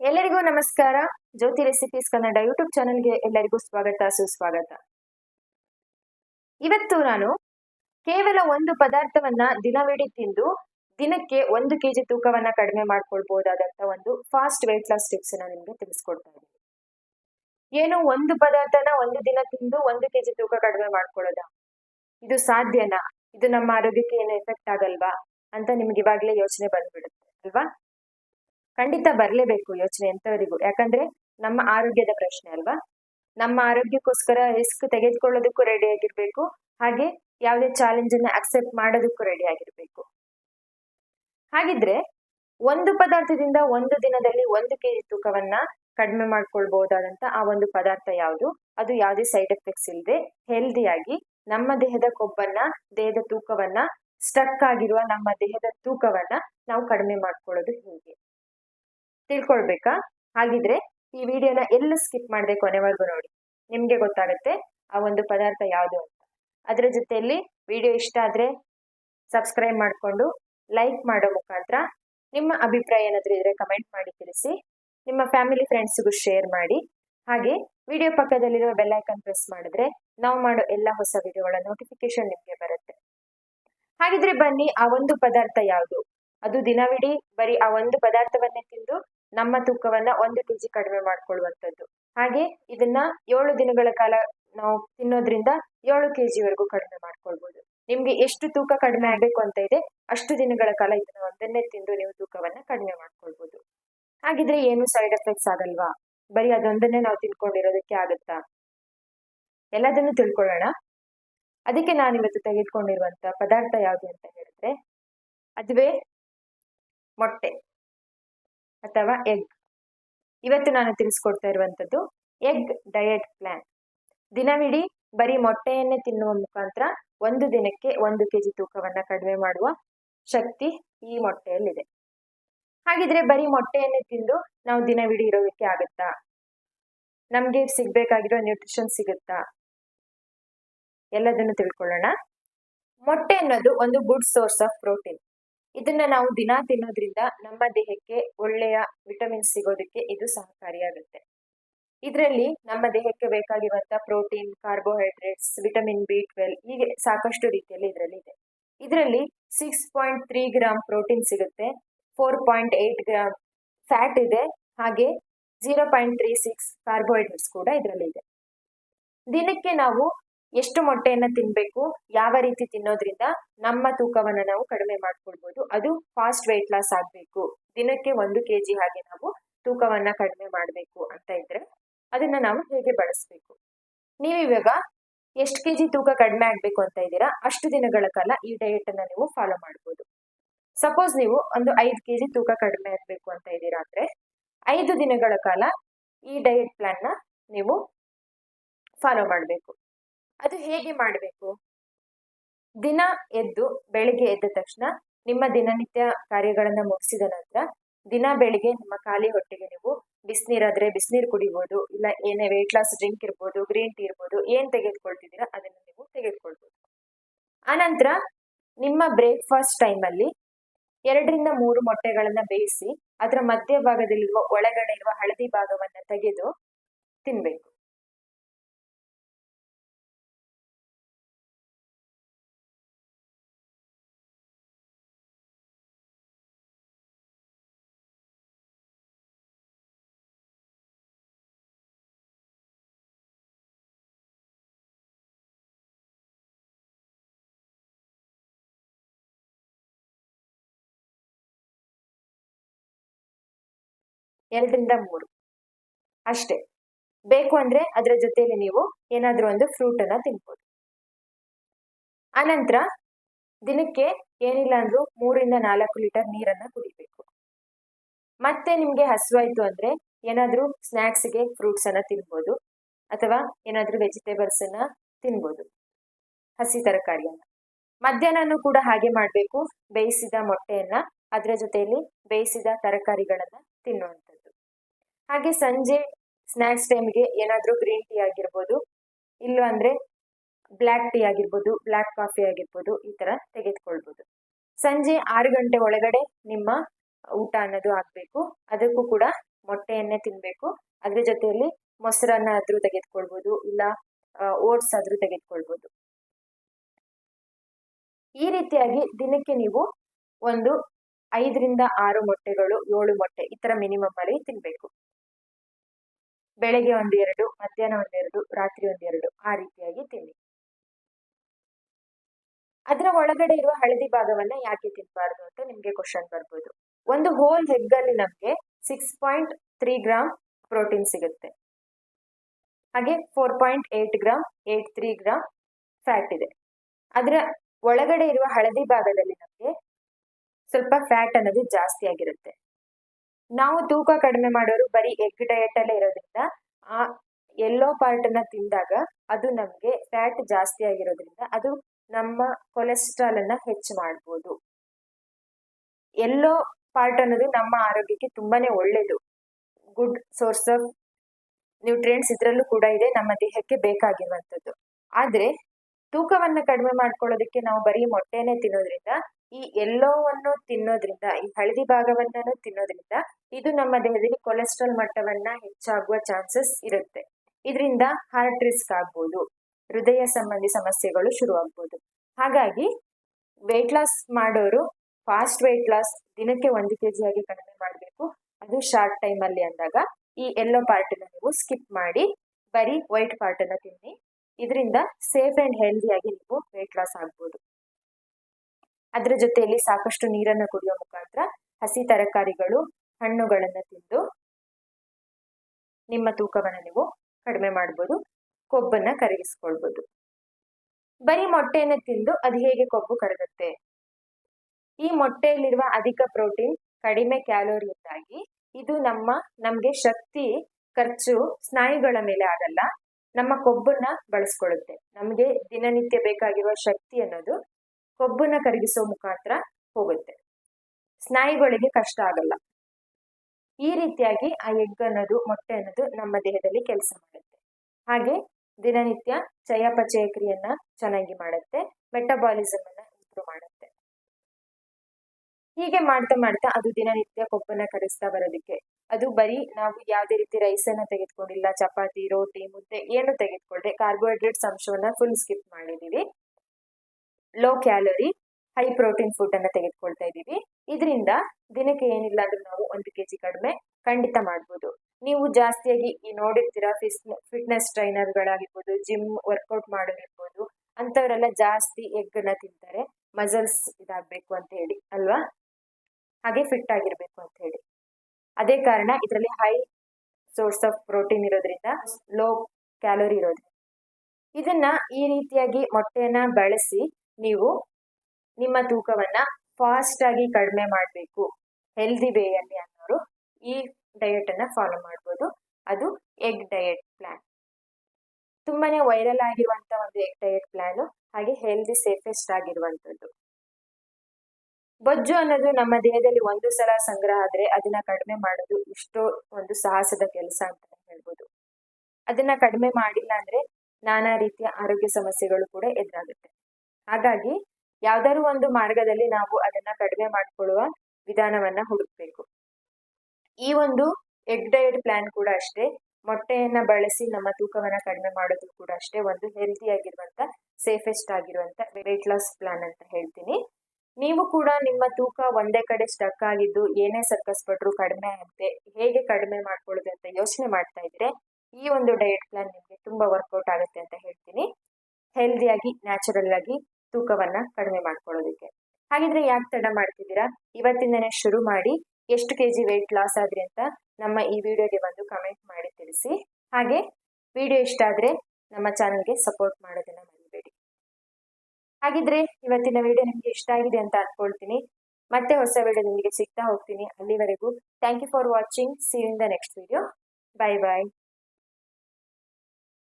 ಎಲ್ಲರಿಗೂ ನಮಸ್ಕಾರ. ಜ್ಯೋತಿ recipes Kannada YouTube ಚಾನೆಲ್ಗೆ ಎಲ್ಲರಿಗೂ ಸ್ವಾಗತ, ಸುಸ್ವಾಗತ. ಇವತ್ತು ನಾನು ಕೇವಲ ಒಂದು ಪದಾರ್ಥವನ್ನ ದಿನವಿಡೀ ತಿಂದು ದಿನಕ್ಕೆ ಒಂದು ಕೆಜಿ ತೂಕವನ್ನ ಕಡಿಮೆ ಮಾಡ್ಕೊಳ್ಬಹುದಾದಂತ ಒಂದು ಫಾಸ್ಟ್ ವೆಯ್ಟ್ ಲಾಸ್ ಟಿಪ್ಸ್ ನಿಮ್ಗೆ ತಿಳಿಸ್ಕೊಡ್ತಾ ಇದ್ದೀನಿ. ಏನು ಒಂದು ಪದಾರ್ಥನ ಒಂದು ದಿನ ತಿಂದು ಒಂದು ಕೆಜಿ ತೂಕ ಕಡಿಮೆ ಮಾಡ್ಕೊಳ್ಳೋದ? ಇದು ಸಾಧ್ಯನಾ? ಇದು ನಮ್ಮ ಆರೋಗ್ಯಕ್ಕೆ ಏನು ಎಫೆಕ್ಟ್ ಆಗಲ್ವಾ? ಅಂತ ನಿಮ್ಗೆ ಇವಾಗ್ಲೇ ಯೋಚನೆ ಬಂದ್ಬಿಡುತ್ತೆ, ಅಲ್ವಾ? ಖಂಡಿತ ಬರ್ಲೇಬೇಕು ಯೋಚನೆ ಎಂತವರಿಗೂ ಯಾಕಂದ್ರೆ ನಮ್ಮ ಆರೋಗ್ಯದ ಪ್ರಶ್ನೆ ಅಲ್ವಾ? ನಮ್ಮ ಆರೋಗ್ಯಕ್ಕೋಸ್ಕರ ರಿಸ್ಕ್ ತೆಗೆದುಕೊಳ್ಳೋದಕ್ಕೂ ರೆಡಿ ಆಗಿರ್ಬೇಕು. ಹಾಗೆ ಯಾವುದೇ ಚಾಲೆಂಜ್ ಅನ್ನ ಅಕ್ಸೆಪ್ಟ್ ಮಾಡೋದಕ್ಕೂ ರೆಡಿ ಆಗಿರ್ಬೇಕು. ಹಾಗಿದ್ರೆ ಒಂದು ಪದಾರ್ಥದಿಂದ ಒಂದು ದಿನದಲ್ಲಿ ಒಂದು ಕೆಜಿ ತೂಕವನ್ನ ಕಡಿಮೆ ಮಾಡ್ಕೊಳ್ಬಹುದಾದಂತ ಆ ಒಂದು ಪದಾರ್ಥ ಯಾವುದು? ಅದು ಯಾವುದೇ ಸೈಡ್ ಎಫೆಕ್ಟ್ಸ್ ಇಲ್ಲದೆ ಹೆಲ್ದಿಯಾಗಿ ನಮ್ಮ ದೇಹದ ಕೊಬ್ಬನ್ನ, ದೇಹದ ತೂಕವನ್ನ ಸ್ಟಕ್ ಆಗಿರುವ ನಮ್ಮ ದೇಹದ ತೂಕವನ್ನ ನಾವು ಕಡಿಮೆ ಮಾಡ್ಕೊಳ್ಳೋದು ಹೀಗೆ. ತಿಳ್ಕೊಳ್ಬೇಕಾ? ಹಾಗಿದ್ರೆ ಈ ವಿಡಿಯೋನ ಎಲ್ಲ ಸ್ಕಿಪ್ ಮಾಡದೆ ಕೊನೆವರೆಗೂ ನೋಡಿ. ನಿಮ್ಗೆ ಗೊತ್ತಾಗುತ್ತೆ ಆ ಒಂದು ಪದಾರ್ಥ ಯಾವುದು ಅಂತ. ಅದರ ಜೊತೆಯಲ್ಲಿ ವಿಡಿಯೋ ಇಷ್ಟ ಆದ್ರೆ ಸಬ್ಸ್ಕ್ರೈಬ್ ಮಾಡಿಕೊಂಡು ಲೈಕ್ ಮಾಡೋ ಮುಖಾಂತರ ನಿಮ್ಮ ಅಭಿಪ್ರಾಯ ಏನಾದರೂ ಇದ್ರೆ ಕಮೆಂಟ್ ಮಾಡಿ ತಿಳಿಸಿ. ನಿಮ್ಮ ಫ್ಯಾಮಿಲಿ ಫ್ರೆಂಡ್ಸ್ಗೂ ಶೇರ್ ಮಾಡಿ. ಹಾಗೆ ವಿಡಿಯೋ ಪಕ್ಕದಲ್ಲಿರುವ ಬೆಲ್ಲೈಕನ್ ಪ್ರೆಸ್ ಮಾಡಿದ್ರೆ ನಾವು ಮಾಡೋ ಎಲ್ಲ ಹೊಸ ವಿಡಿಯೋಗಳ ನೋಟಿಫಿಕೇಶನ್ ನಿಮಗೆ ಬರುತ್ತೆ. ಹಾಗಿದ್ರೆ ಬನ್ನಿ ಆ ಒಂದು ಪದಾರ್ಥ ಯಾವುದು? ಅದು ದಿನವಿಡೀ ಬರೀ ಆ ಒಂದು ಪದಾರ್ಥವನ್ನೇ ತಿಂದು ನಮ್ಮ ತೂಕವನ್ನ ಒಂದು ಕೆಜಿ ಕಡಿಮೆ ಮಾಡ್ಕೊಳ್ಳುವಂಥದ್ದು. ಹಾಗೆ ಇದನ್ನ ಏಳು ದಿನಗಳ ಕಾಲ ನಾವು ತಿನ್ನೋದ್ರಿಂದ ಏಳು ಕೆಜಿ ವರೆಗೂ ಕಡಿಮೆ ಮಾಡ್ಕೊಳ್ಬಹುದು ನಿಮ್ಗೆ ಎಷ್ಟು ತೂಕ ಕಡಿಮೆ ಆಗ್ಬೇಕು ಅಂತ ಇದೆ, ಅಷ್ಟು ದಿನಗಳ ಕಾಲ ಇದನ್ನ ಒಂದನ್ನೇ ತಿಂದು ನೀವು ತೂಕವನ್ನ ಕಡಿಮೆ ಮಾಡ್ಕೊಳ್ಬಹುದು ಹಾಗಿದ್ರೆ ಏನು ಸೈಡ್ ಎಫೆಕ್ಟ್ಸ್ ಆಗಲ್ವಾ? ಬರೀ ಅದೊಂದನ್ನೇ ನಾವು ತಿನ್ಕೊಂಡಿರೋದಕ್ಕೆ ಆಗುತ್ತಾ? ಎಲ್ಲದನ್ನು ತಿಳ್ಕೊಳ್ಳೋಣ. ಅದಕ್ಕೆ ನಾನು ಇವತ್ತು ತೆಗೆದುಕೊಂಡಿರುವಂತ ಪದಾರ್ಥ ಯಾವುದು ಅಂತ ಹೇಳಿದ್ರೆ, ಅದುವೇ ಮೊಟ್ಟೆ. ಅಥವಾ ಎಗ್ ಇವತ್ತು ನಾನು ತಿಳಿಸ್ಕೊಡ್ತಾ ಇರುವಂತದ್ದು ಎಗ್ ಡಯಟ್ ಪ್ಲಾನ್ ದಿನವಿಡೀ ಬರೀ ಮೊಟ್ಟೆಯನ್ನೇ ತಿನ್ನುವ ಮುಖಾಂತರ ಒಂದು ದಿನಕ್ಕೆ ಒಂದು ಕೆಜಿ ತೂಕವನ್ನು ಕಡಿಮೆ ಮಾಡುವ ಶಕ್ತಿ ಈ ಮೊಟ್ಟೆಯಲ್ಲಿದೆ. ಹಾಗಿದ್ರೆ ಬರೀ ಮೊಟ್ಟೆಯನ್ನೇ ತಿಂದು ನಾವು ದಿನವಿಡಿ ಇರೋದಕ್ಕೆ ಆಗುತ್ತಾ? ನಮಗೆ ಸಿಗಬೇಕಾಗಿರೋ ನ್ಯೂಟ್ರಿಷನ್ ಸಿಗುತ್ತಾ? ಎಲ್ಲದನ್ನು ತಿಳ್ಕೊಳ್ಳೋಣ. ಮೊಟ್ಟೆ ಅನ್ನೋದು ಒಂದು ಗುಡ್ ಸೋರ್ಸ್ ಆಫ್ ಪ್ರೋಟೀನ್ ಇದನ್ನ ನಾವು ದಿನ ತಿನ್ನೋದ್ರಿಂದ ನಮ್ಮ ದೇಹಕ್ಕೆ ಒಳ್ಳೆಯ ವಿಟಮಿನ್ ಸಿಗೋದಕ್ಕೆ ಇದು ಸಹಕಾರಿಯಾಗುತ್ತೆ. ಇದರಲ್ಲಿ ನಮ್ಮ ದೇಹಕ್ಕೆ ಬೇಕಾಗಿರುವಂತ protein, carbohydrates, vitamin B twelve ಹೀಗೆ ಸಾಕಷ್ಟು ರೀತಿಯಲ್ಲಿ ಇದರಲ್ಲಿ ಇದೆ ಇದರಲ್ಲಿ six point three gram protein ಸಿಗುತ್ತೆ, four point eight gram fat ಇದೆ, ಹಾಗೆ zero point three six carbohydrates ಕೂಡ ಇದರಲ್ಲಿ ಇದೆ ದಿನಕ್ಕೆ ನಾವು ಎಷ್ಟು ಮೊಟ್ಟೆಯನ್ನು ತಿನ್ನಬೇಕು ಯಾವ ರೀತಿ ತಿನ್ನೋದ್ರಿಂದ ನಮ್ಮ ತೂಕವನ್ನ ನಾವು ಕಡಿಮೆ ಮಾಡ್ಕೊಳ್ಬೋದು ಅದು ಫಾಸ್ಟ್ ವೆಯ್ಟ್ ಲಾಸ್ ಆಗಬೇಕು. ದಿನಕ್ಕೆ ಒಂದು ಕೆಜಿ ಹಾಗೆ ನಾವು ತೂಕವನ್ನ ಕಡಿಮೆ ಮಾಡಬೇಕು ಅಂತ ಇದ್ರೆ ಅದನ್ನ ನಾವು ಹೇಗೆ ಬಳಸಬೇಕು? ನೀವು ಇವಾಗ ಎಷ್ಟು ಕೆಜಿ ತೂಕ ಕಡಿಮೆ ಆಗಬೇಕು ಅಂತ ಇದ್ದೀರಾ, ಅಷ್ಟು ದಿನಗಳ ಕಾಲ ಈ ಡಯೆಟನ್ನು ನೀವು ಫಾಲೋ ಮಾಡ್ಬೋದು. ಸಪೋಸ್ ನೀವು ಒಂದು ಐದು ಕೆಜಿ ತೂಕ ಕಡಿಮೆ ಆಗಬೇಕು ಅಂತ ಇದ್ದೀರಾ ಅಂದ್ರೆ, ಐದು ದಿನಗಳ ಕಾಲ ಈ ಡಯೆಟ್ ಪ್ಲಾನ್ನ ನೀವು ಫಾಲೋ ಮಾಡಬೇಕು. ಅದು ಹೇಗೆ ಮಾಡಬೇಕು? ದಿನ ಎದ್ದು ಬೆಳಿಗ್ಗೆ ಎದ್ದ ತಕ್ಷಣ ನಿಮ್ಮ ದಿನನಿತ್ಯ ಕಾರ್ಯಗಳನ್ನು ಮುಗಿಸಿದ ನಂತರ ದಿನ ಬೆಳಿಗ್ಗೆ ನಿಮ್ಮ ಖಾಲಿ ಹೊಟ್ಟೆಗೆ ನೀವು ಬಿಸಿನೀರಾದ್ರೆ ಬಿಸಿನೀರು ಕುಡಿಬೋದು, ಇಲ್ಲ ಏನೇ ವೆಯ್ಟ್ ಲಾಸ್ ಡ್ರಿಂಕ್ ಇರ್ಬೋದು ಗ್ರೀನ್ ಟೀ ಇರ್ಬೋದು, ಏನ್ ತೆಗೆದುಕೊಳ್ತಿದ್ದೀರಾ ಅದನ್ನು ನೀವು ತೆಗೆದುಕೊಳ್ಬೋದು. ಆನಂತರ ನಿಮ್ಮ ಬ್ರೇಕ್ಫಾಸ್ಟ್ ಟೈಮಲ್ಲಿ ಎರಡರಿಂದ ಮೂರು ಮೊಟ್ಟೆಗಳನ್ನ ಬೇಯಿಸಿ, ಅದರ ಮಧ್ಯಭಾಗದಲ್ಲಿರುವ ಒಳಗಡೆ ಇರುವ ಹಳದಿ ಭಾಗವನ್ನ ತೆಗೆದು ತಿನ್ಬೇಕು. ಎರಡರಿಂದ ಮೂರು. ಅಷ್ಟೇ. ಬೇಕು ಅಂದ್ರೆ ಅದರ ಜೊತೆಯಲ್ಲಿ ನೀವು ಏನಾದರೂ ಒಂದು ಫ್ರೂಟ್ ಅನ್ನ ತಿನ್ಬೋದು. ಆನಂತರ ದಿನಕ್ಕೆ ಏನಿಲ್ಲ ಅಂದ್ರೂ ಮೂರಿಂದ ನಾಲ್ಕು ಲೀಟರ್ ನೀರನ್ನ ಕುಡಿಬೇಕು. ಮತ್ತೆ ನಿಮ್ಗೆ ಹಸುವಾಯ್ತು ಅಂದ್ರೆ ಏನಾದ್ರೂ ಸ್ನ್ಯಾಕ್ಸ್ಗೆ ಫ್ರೂಟ್ಸ್ ಅನ್ನ ತಿನ್ಬೋದು. ಅಥವಾ ಏನಾದ್ರೂ ವೆಜಿಟೇಬಲ್ಸ್ ಅನ್ನ ತಿನ್ಬೋದು. ಹಸಿ ತರಕಾರಿಯನ್ನ. ಮಧ್ಯಾಹ್ನನೂ ಕೂಡ ಹಾಗೆ ಮಾಡಬೇಕು. ಬೇಯಿಸಿದ ಮೊಟ್ಟೆಯನ್ನ ಅದರ ಜೊತೆಯಲ್ಲಿ ಬೇಯಿಸಿದ ತರಕಾರಿಗಳನ್ನ ತಿನ್ನುವಂಥದ್ದು ಹಾಗೆ ಸಂಜೆ ಸ್ನ್ಯಾಕ್ಸ್ ಟೈಮ್ಗೆ ಏನಾದರೂ ಗ್ರೀನ್ ಟೀ ಆಗಿರ್ಬೋದು, ಇಲ್ಲ ಅಂದ್ರೆ ಬ್ಲ್ಯಾಕ್ ಟೀ ಆಗಿರ್ಬೋದು ಬ್ಲ್ಯಾಕ್ ಕಾಫಿ ಆಗಿರ್ಬೋದು ಈ ತರ ತೆಗೆದುಕೊಳ್ಬೋದು. ಸಂಜೆ ಆರು ಗಂಟೆ ಒಳಗಡೆ ನಿಮ್ಮ ಊಟ ಅನ್ನೋದು ಆಗಬೇಕು. ಅದಕ್ಕೂ ಕೂಡ ಮೊಟ್ಟೆಯನ್ನೇ ತಿನ್ನಬೇಕು ಅದ್ರ ಜೊತೆಯಲ್ಲಿ ಮೊಸರನ್ನ ಆದರೂ ತೆಗೆದುಕೊಳ್ಬೋದು, ಇಲ್ಲ ಓಟ್ಸ್ ಆದ್ರೂ ತೆಗೆದುಕೊಳ್ಬೋದು. ಈ ರೀತಿಯಾಗಿ ದಿನಕ್ಕೆ ನೀವು ಒಂದು ಐದರಿಂದ ಆರು ಮೊಟ್ಟೆಗಳು, ಏಳು ಮೊಟ್ಟೆ ಈ ಥರ ಮಿನಿಮಮ್ ಅಲ್ಲಿ ತಿನ್ಬೇಕು. ಬೆಳಗ್ಗೆ ಒಂದೆರಡು, ಮಧ್ಯಾಹ್ನ ಒಂದೆರಡು, ರಾತ್ರಿ ಒಂದೆರಡು ಆ ರೀತಿಯಾಗಿ ತಿನ್ನಿ. ಅದರ ಒಳಗಡೆ ಇರುವ ಹಳದಿ ಭಾಗವನ್ನ ಯಾಕೆ ತಿನ್ನಬಾರ್ದು ಅಂತ ನಿಮ್ಗೆ ಕ್ವಶನ್ ಬರ್ಬೋದು. ಒಂದು ಹೋಲ್ ಹೆಗ್ ಅಲ್ಲಿ ನಮ್ಗೆ six point three gram protein ಸಿಗುತ್ತೆ. ಹಾಗೆ four point eight gram eight three gram fat ಇದೆ. ಅದರ ಒಳಗಡೆ ಇರುವ ಹಳದಿ ಭಾಗದಲ್ಲಿ ನಮಗೆ ಸ್ವಲ್ಪ ಫ್ಯಾಟ್ ಅನ್ನೋದು ಜಾಸ್ತಿ ಆಗಿರುತ್ತೆ. ನಾವು ತೂಕ ಕಡಿಮೆ ಮಾಡೋರು ಬರೀ ಎಗ್ ಡಯಟ್ ಅಲ್ಲೇ ಇರೋದ್ರಿಂದ, ಆ ಎಲ್ಲೋ ಪಾರ್ಟ್ ಅನ್ನ ತಿಂದಾಗ ಅದು ನಮಗೆ ಫ್ಯಾಟ್ ಜಾಸ್ತಿ ಆಗಿರೋದ್ರಿಂದ ಅದು ನಮ್ಮ ಕೊಲೆಸ್ಟ್ರಾಲ್ ಅನ್ನ ಹೆಚ್ಚು ಮಾಡ್ಬೋದು. ಎಲ್ಲೋ ಪಾರ್ಟ್ ಅನ್ನೋದು ನಮ್ಮ ಆರೋಗ್ಯಕ್ಕೆ ತುಂಬಾನೇ ಒಳ್ಳೇದು. ಗುಡ್ ಸೋರ್ಸ್ ಆಫ್ ನ್ಯೂಟ್ರಿಯೆಂಟ್ಸ್ ಇದರಲ್ಲೂ ಕೂಡ ಇದೆ, ನಮ್ಮ ದೇಹಕ್ಕೆ ಬೇಕಾಗಿರುವಂಥದ್ದು. ಆದ್ರೆ, ತೂಕವನ್ನ ಕಡಿಮೆ ಮಾಡ್ಕೊಳ್ಳೋದಕ್ಕೆ ನಾವು ಬರೀ ಮೊಟ್ಟೆನೆ ತಿನ್ನೋದ್ರಿಂದ ಈ ಎಲ್ಲೋವನ್ನು ತಿನ್ನೋದ್ರಿಂದ, ಈ ಹಳದಿ ಭಾಗವನ್ನು ತಿನ್ನೋದ್ರಿಂದ ಇದು ನಮ್ಮ ದೇಹದಲ್ಲಿ ಕೊಲೆಸ್ಟ್ರಾಲ್ ಮಟ್ಟವನ್ನ ಹೆಚ್ಚಾಗುವ ಚಾನ್ಸಸ್ ಇರುತ್ತೆ. ಇದರಿಂದ ಹಾರ್ಟ್ ರಿಸ್ಕ್ ಆಗ್ಬೋದು, ಹೃದಯ ಸಂಬಂಧಿ ಸಮಸ್ಯೆಗಳು ಶುರುವಾಗ್ಬೋದು. ಹಾಗಾಗಿ ವೆಯ್ಟ್ ಲಾಸ್ ಮಾಡೋರು ಫಾಸ್ಟ್ ವೆಯ್ಟ್ ಲಾಸ್ ದಿನಕ್ಕೆ ಒಂದು ಕೆ ಆಗಿ ಕಡಿಮೆ ಮಾಡಬೇಕು. ಅದು ಶಾರ್ಟ್ ಟೈಮ್ ಅಲ್ಲಿ ಅಂದಾಗ ಈ ಎಲ್ಲೋ ಪಾರ್ಟ್ ನೀವು ಸ್ಕಿಪ್ ಮಾಡಿ, ಬರೀ ವೈಟ್ ಪಾರ್ಟ್ ಅನ್ನ ತಿನ್ನಿ. ಇದರಿಂದ ಸೇಫ್ ಅಂಡ್ ಹೆಲ್ದಿಯಾಗಿ ನೀವು ವೆಯ್ಟ್ ಲಾಸ್ ಆಗ್ಬೋದು. ಅದರ ಜೊತೆಯಲ್ಲಿ ಸಾಕಷ್ಟು ನೀರನ್ನು ಕುಡಿಯೋ ಮುಖಾಂತರ ಹಸಿ ತರಕಾರಿಗಳು, ಹಣ್ಣುಗಳನ್ನು ತಿಂದು ನಿಮ್ಮ ತೂಕವನ್ನು ನೀವು ಕಡಿಮೆ ಮಾಡ್ಬೋದು, ಕೊಬ್ಬನ್ನ ಕರಗಿಸ್ಕೊಳ್ಬೋದು. ಬರೀ ಮೊಟ್ಟೆಯನ್ನು ತಿಂದು ಅದು ಹೇಗೆ ಕೊಬ್ಬು ಕರಗುತ್ತೆ? ಈ ಮೊಟ್ಟೆಯಲ್ಲಿರುವ ಅಧಿಕ ಪ್ರೋಟೀನ್, ಕಡಿಮೆ ಕ್ಯಾಲೋರಿಯಿಂದಾಗಿ ಇದು ನಮ್ಮ, ನಮ್ಗೆ ಶಕ್ತಿ, ಖರ್ಚು, ಸ್ನಾಯುಗಳ ಮೇಲೆ ಆಗಲ್ಲ, ನಮ್ಮ ಕೊಬ್ಬನ್ನ ಬಳಸ್ಕೊಳ್ಳುತ್ತೆ. ನಮಗೆ ದಿನನಿತ್ಯ ಬೇಕಾಗಿರುವ ಶಕ್ತಿ ಅನ್ನೋದು ಕೊಬ್ಬನ್ನ ಕರಗಿಸೋ ಮುಖಾಂತರ ಹೋಗುತ್ತೆ. ಸ್ನಾಯುಗಳಿಗೆ ಕಷ್ಟ ಆಗಲ್ಲ. ಈ ರೀತಿಯಾಗಿ ಆ ಎಗ್ ಅನ್ನೋದು, ಮೊಟ್ಟೆ ಅನ್ನೋದು ನಮ್ಮ ದೇಹದಲ್ಲಿ ಕೆಲಸ ಮಾಡುತ್ತೆ. ಹಾಗೆ ದಿನನಿತ್ಯ ಚಯಾಪಚಯ ಕ್ರಿಯೆಯನ್ನ ಚೆನ್ನಾಗಿ ಮಾಡುತ್ತೆ, ಮೆಟಬಾಲಿಸಮ್ ಅನ್ನ ಇಂಪ್ರೂವ್ ಮಾಡುತ್ತೆ. ಹೀಗೆ ಮಾಡ್ತಾ ಮಾಡ್ತಾ ಅದು ದಿನನಿತ್ಯ ಕೊಬ್ಬನ್ನ ಕರಗಿಸ್ತಾ ಬರೋದಕ್ಕೆ, ಅದು ಬರೀ ನಾವು ಯಾವುದೇ ರೀತಿ ರೈಸ್ ಅನ್ನ ತೆಗೆದುಕೊಂಡಿಲ್ಲ, ಚಪಾತಿ, ರೋಟಿ, ಮುದ್ದೆ ಏನು ತೆಗೆದುಕೊಳ್ಳದೆ ಕಾರ್ಬೋಹೈಡ್ರೇಟ್ಸ್ ಅಂಶವನ್ನ ಫುಲ್ ಸ್ಕಿಪ್ ಮಾಡಿದೀವಿ low calorie high protein food ಅನ್ನ ತೆಗೆದುಕೊಳ್ತಾ ಇದ್ದೀವಿ. ಇದರಿಂದ ದಿನಕ್ಕೆ ಏನಿಲ್ಲ ಅಂದ್ರೆ ನಾವು ಒಂದು ಕೆಜಿ ಕಡಿಮೆ ಖಂಡಿತ ಮಾಡ್ಬೋದು. ನೀವು ಜಾಸ್ತಿಯಾಗಿ ಈ ನೋಡಿರ್ತೀರಾ ಫಿಸ್ ಫಿಟ್ನೆಸ್ ಟ್ರೈನರ್ಗಳಾಗಿರ್ಬೋದು ಜಿಮ್ ವರ್ಕೌಟ್ ಮಾಡೋದಿರ್ಬೋದು, ಅಂಥವರೆಲ್ಲ ಜಾಸ್ತಿ ಎಗ್ ಅನ್ನ ತಿಂತಾರೆ. ಮಸಲ್ಸ್ ಇದಾಗಬೇಕು ಅಂತ ಹೇಳಿ, ಅಲ್ವಾ? ಹಾಗೆ ಫಿಟ್ ಆಗಿರ್ಬೇಕು ಅಂತ ಹೇಳಿ. ಅದೇ ಕಾರಣ ಇದರಲ್ಲಿ ಹೈ ಸೋರ್ಸ್ ಆಫ್ ಪ್ರೋಟೀನ್ ಇರೋದ್ರಿಂದ ಲೋ ಕ್ಯಾಲೋರಿ ಇರೋದ್ರಿಂದ. ಇದನ್ನ ಈ ರೀತಿಯಾಗಿ ಮೊಟ್ಟೆಯನ್ನ ಬಳಸಿ ನೀವು ನಿಮ್ಮ ತೂಕವನ್ನ ಫಾಸ್ಟ್ ಆಗಿ ಕಡಿಮೆ ಮಾಡಬೇಕು. ಹೆಲ್ದಿ ವೇಯಲ್ಲಿ ಅನ್ನೋರು ಈ ಡಯಟ್ ಅನ್ನ ಫಾಲೋ ಮಾಡ್ಬೋದು. ಅದು ಎಗ್ ಡಯಟ್ ಪ್ಲಾನ್ ತುಂಬಾನೇ ವೈರಲ್ ಆಗಿರುವಂತ ಒಂದು ಎಗ್ ಡಯಟ್ ಪ್ಲಾನ್ ಹಾಗೆ ಹೆಲ್ದಿ ಸೇಫೆಸ್ಟ್ ಆಗಿರುವಂತದ್ದು ಬೊಜ್ಜು ಅನ್ನೋದು ನಮ್ಮ ದೇಹದಲ್ಲಿ ಒಂದು ಸಲ ಸಂಗ್ರಹ ಆದ್ರೆ ಅದನ್ನ ಕಡಿಮೆ ಮಾಡೋದು ಇಷ್ಟೋ ಒಂದು ಸಾಹಸದ ಕೆಲಸ ಅಂತ ಹೇಳ್ಬೋದು. ಅದನ್ನ ಕಡಿಮೆ ಮಾಡಿಲ್ಲ ಅಂದ್ರೆ ನಾನಾ ರೀತಿಯ ಆರೋಗ್ಯ ಸಮಸ್ಯೆಗಳು ಕೂಡ ಎದುರಾಗುತ್ತೆ. ಹಾಗಾಗಿ ಯಾವ್ದಾದ್ರು ಒಂದು ಮಾರ್ಗದಲ್ಲಿ ನಾವು ಅದನ್ನ ಕಡಿಮೆ ಮಾಡಿಕೊಳ್ಳುವ ವಿಧಾನವನ್ನ ಹುಡುಕ್ಬೇಕು. ಈ ಒಂದು ಎಗ್ ಡಯಟ್ ಪ್ಲಾನ್ ಕೂಡ ಅಷ್ಟೇ, ಮೊಟ್ಟೆಯನ್ನ ಬಳಸಿ ನಮ್ಮ ತೂಕವನ್ನ ಕಡಿಮೆ ಮಾಡೋದು ಕೂಡ ಅಷ್ಟೇ, ಒಂದು ಹೆಲ್ದಿ ಆಗಿರುವಂತ ಸೇಫೆಸ್ಟ್ ಆಗಿರುವಂತ ವೆಯ್ಟ್ ಲಾಸ್ ಪ್ಲಾನ್ ಅಂತ ಹೇಳ್ತೀನಿ. ನೀವು ಕೂಡ ನಿಮ್ಮ ತೂಕ ಒಂದೇ ಕಡೆ ಸ್ಟಕ್ ಆಗಿದ್ದು, ಏನೇ ಸರ್ಕಸ್ ಪಟ್ರು ಕಡಿಮೆ ಅಂತೆ ಹೇಗೆ ಕಡಿಮೆ ಮಾಡ್ಕೊಳ್ಳೋದು ಅಂತ ಯೋಚನೆ ಮಾಡ್ತಾ ಇದ್ರೆ, ಈ ಒಂದು ಡಯಟ್ ಪ್ಲಾನ್ ನಿಮಗೆ ತುಂಬಾ ವರ್ಕೌಟ್ ಆಗುತ್ತೆ ಅಂತ ಹೇಳ್ತೀನಿ. ಹೆಲ್ದಿಯಾಗಿ ನ್ಯಾಚುರಲ್ ಆಗಿ ತೂಕವನ್ನ ಕಡಿಮೆ ಮಾಡ್ಕೊಳ್ಳೋದಕ್ಕೆ. ಹಾಗಿದ್ರೆ ಯಾಕೆ ತಡ ಮಾಡ್ತಿದ್ದೀರಾ? ಇವತ್ತಿಂದನೇ ಶುರು ಮಾಡಿ ಎಷ್ಟು ಕೆ ಜಿ ವೆಯ್ಟ್ ಲಾಸ್ ಆದ್ರಿ ಅಂತ ನಮ್ಮ ಈ ವಿಡಿಯೋಗೆ ಬಂದು ಕಮೆಂಟ್ ಮಾಡಿ ತಿಳಿಸಿ. ಹಾಗೆ ವಿಡಿಯೋ ಇಷ್ಟ ಆದ್ರೆ ನಮ್ಮ ಚಾನಲ್ಗೆ ಸಪೋರ್ಟ್ ಮಾಡೋದನ್ನ ಮರಿಬೇಡಿ. ಹಾಗಿದ್ರೆ ಇವತ್ತಿನ ವಿಡಿಯೋ ನಿಮಗೆ ಇಷ್ಟ ಆಗಿದೆ ಅಂತ ಅನ್ಕೊಳ್ತೀನಿ. ಮತ್ತೆ ಹೊಸ ವಿಡಿಯೋ ನಿಮಗೆ ಸಿಗ್ತಾ ಹೋಗ್ತೀನಿ ಅಲ್ಲಿವರೆಗೂ. Thank you for watching see in the next video bye bye